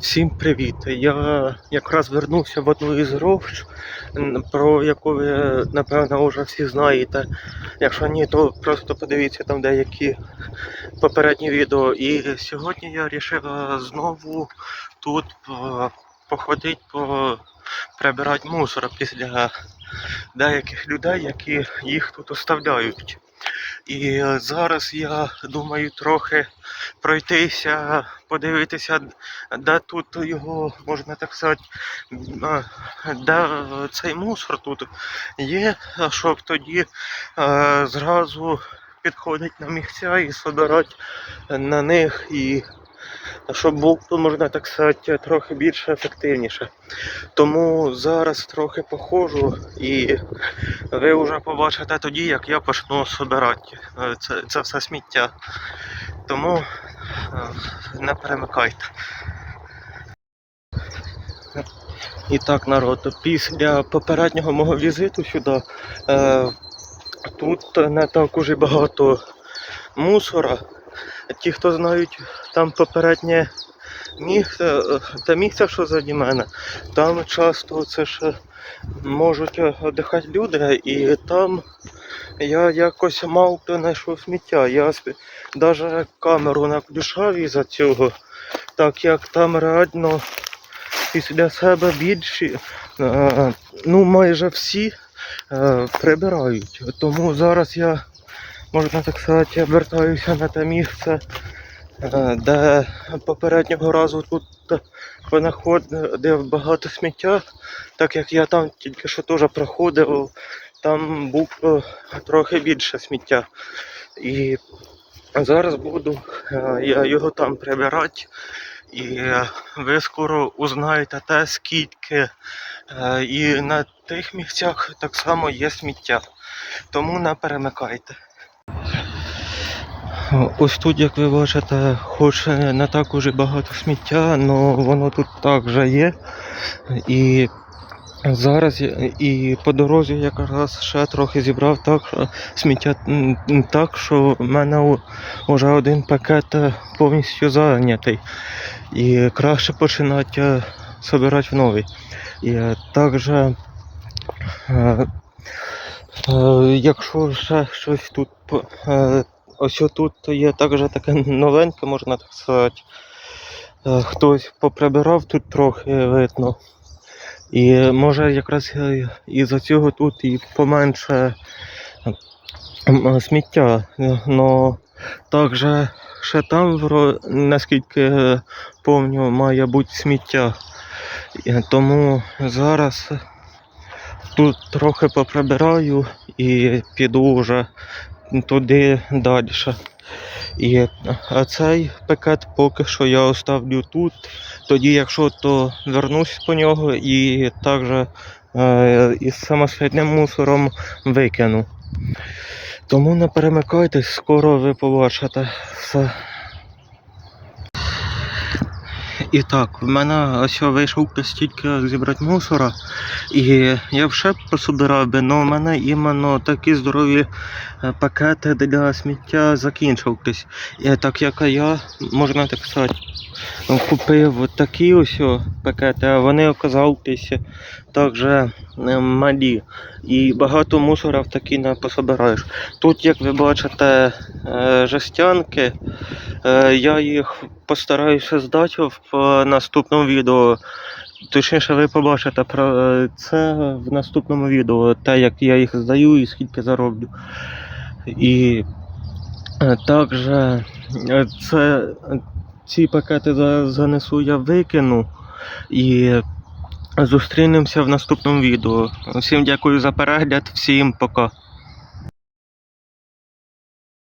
Всім привіт! Я якраз вернувся в одну із рощ, про яку ви напевно вже всі знаєте. Якщо ні, то просто подивіться там деякі попередні відео. І сьогодні я вирішив е, знову тут е, походити, по прибирати мусор після деяких людей, які їх тут оставляють. І е, зараз я думаю трохи пройтися, подивитися, де тут його, можна так сказати, де е, цей мусор тут є, щоб тоді е, зразу підходить на місця і собирати на них, і щоб було, можна так сказати, трохи більше ефективніше. Тому зараз трохи походжу і ви вже побачите тоді, як я почну собирати е, це, це все сміття. Тому е, не перемикайте. І так, народ, після попереднього мого візиту сюди е, тут не так уже багато мусора. Ті, хто знають, там попереднє місце, е, те місце, що заді мене, там часто це ж можуть віддихати люди, і там я якось мав то знайшов сміття. Я навіть камеру не включав із-за цього, так як там реально після себе більші, е, ну майже всі е, прибирають. Тому зараз я, можна так сказати, вертаюся на те місце, е, де попереднього разу тут понаходив багато сміття, так як я там тільки що теж проходив, там був е, трохи більше сміття. І зараз буду е, я його там прибирати. І ви скоро узнаєте те, скільки і на тих місцях так само є сміття. Тому не перемикайте. Ось тут, як ви бачите, хоч не так уже багато сміття, але воно тут також є. І зараз і по дорозі якраз ще трохи зібрав так, що сміття так, що в мене вже один пакет е, повністю зайнятий. І краще починати е, збирати новий. І е, також, е, е, якщо ще щось тут, е, ось тут є також таке новеньке, можна так сказати. Е, Хтось поприбирав тут трохи видно. І може якраз е, із-за цього тут і поменше сміття. Е, Но також ще там, наскільки помню, має бути сміття. Тому зараз тут трохи поприбираю і піду вже туди далі. І, цей пакет поки що я оставлю тут. Тоді, якщо то вернусь по нього і також е, із самослідним мусором викину. Тому не перемикайтесь, скоро ви побачите все. І так, в мене ось вийшов стільки зібрати мусора, і я б ще пособирав би, але в мене іменно такі здорові е, пакети для сміття закінчились. І так як я, можна так сказати, купив такі ось пакети, а вони оказалися також е, малі. І багато мусора в такі не пособираєш. Тут, як ви бачите, е, жестянки. Е, Я їх постараюся здати в наступному відео. Точніше, ви побачите про е, це в наступному відео, те, як я їх здаю і скільки зароблю. І е, також е, це, ці пакети занесу, я викину і зустрінемося в наступному відео. Всім дякую за перегляд, всім пока.